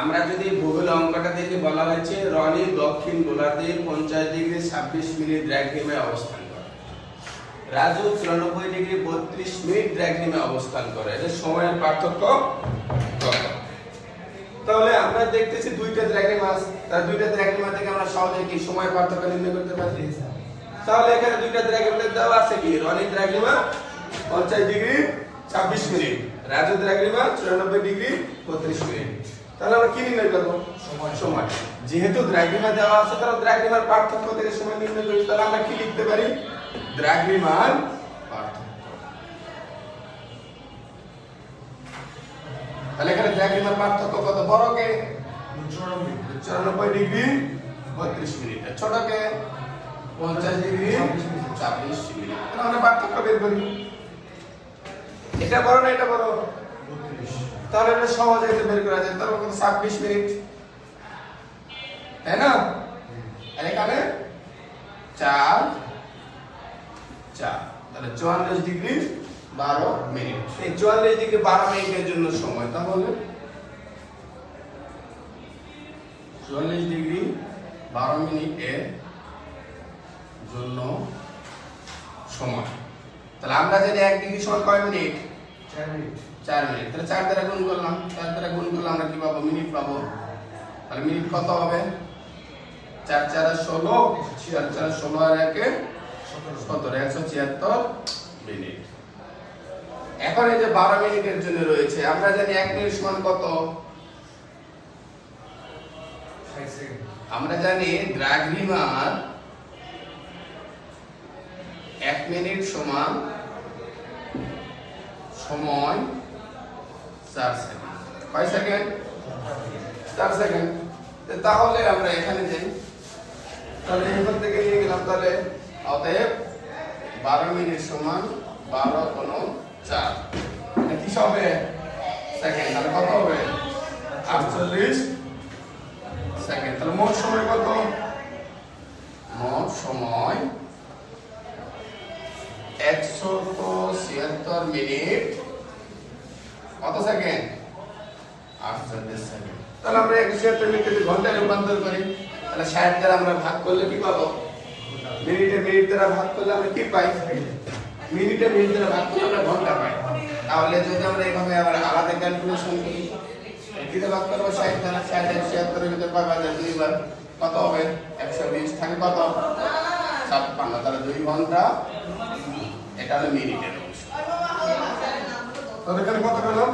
আমরা যদি ভূগোল অঙ্কটা দেখে বলা হয়েছে রনি দক্ষিণ গোলার্ধে পঞ্চাশ ডিগ্রি ছাব্বিশ মিনিট দ্রাঘিমে অবস্থান করে। রাজু চুরানব্বই ডিগ্রি বত্রিশ মিনিট দ্রাঘিমে অবস্থান করে। এদের সময়ের পার্থক্য তাহলে আমরা দেখতেছি দুইটা দ্রাঘিমা আছে। তার দুইটা দ্রাঘিমা থেকে আমরা সহজে কি সময় পার্থক্য নির্ণয় করতে পারি? তাহলে এখানে দুইটা দ্রাঘিমা দেওয়া আছে কি? রনি দ্রাঘিমা পঞ্চাশ ডিগ্রি ছাব্বিশ মিনিট। রাজু দ্রাঘিমা চুরানব্বই ডিগ্রি বত্রিশ মিনিট। তাহলে আমরা কি নির্ণয় করব? সময়। সময়। যেহেতু দ্রাঘিমা দেওয়া আছে তাহলে দ্রাঘিমার পার্থক্য থেকে সময় নির্ণয় করি। তাহলে আমরা কি লিখতে পারি? দ্রাঘিমার পার্থক্য। তাহলে এখানে দ্রাঘিমার পার্থক্য কত? বড় কে চুরানব্বই ডিগ্রি বত্রিশ মিনিট। ছোট কে পঞ্চাশ ডিগ্রি ছাব্বিশ মিনিট। তাহলে আমরা পার্থক্য বের করি। এটা বড় না এটা বড়? তাহলে এটা সহজে এটা বের করা যায় তাহলে কত ছাব্বিশ মিনিট। তাই না? এখানে চার চার। তাহলে চুয়াল্লিশ ডিগ্রি বারো মিনিট। এই চুয়াল্লিশ ডিগ্রি বারো মিনিটের জন্য সময়, তাহলে? চুয়াল্লিশ ডিগ্রি বারো মিনিটের জন্য সময়। তাহলে আমরা জানি এক ডিগ্রি সময় কয় মিনিট? চার মিনিট। তাহলে চার দ্বারা গুণ করলাম। চার দ্বারা গুণ করলে আমরা কি পাবো? মিনিট পাবো। তাহলে মিনিট কত হবে? চার চার ষোলো চার চার ষোলো আর একে সতেরো। একশো ছিয়াত্তর মিনিট। এখন এই যে বারো মিনিটের জন্য রয়েছে আমরা জানি এক মিনিট সমান কত? আমরা জানি দ্রাঘিমার এক মিনিট সমান সময় চার সেকেন্ড কয় সেকেন্ড চার সেকেন্ড তাহলে আমরা এখানে যাই। তাহলে এখান থেকে নিয়ে গেলাম তাহলে অতএব বারো মিনিট সমান বারো কোন চার। এটা কি হবে? সেকেন্ড তাহলে কত হবে? আটচল্লিশ। সেকেন্ড তাহলে মোট সময় কত? মোট সময় একশো ছিয়াত্তর মিনিট কত সেকেন্ড আটচল্লিশ সেকেন্ড তাহলে আমরা একশো ছিয়াত্তর মিনিট যদি ঘন্টায় রূপান্তর করি। তাহলে ষাট দ্বারা আমরা ভাগ করলে কি পাবো? মিনিটে মিনিট দ্বারা ভাগ করলে আমরা কি পাই? মিনিটে মিনিট ভাগ করলে ঘণ্টা পাই। তাহলে যদি আমরা এইভাবে আবার আলাদা ক্যালকুলেশন করি এটিতে ভাগ করব ষাট দ্বারা ষাট একশো ছিয়াত্তরের ভিতরে পাবা যায় দুইবার কত হবে? একশো বিশ থাকে কত? ছাপ্পান্ন। তাহলে দুই ঘণ্টা, এটা হলো মিনিটের তাহলে এখানে কত পেলাম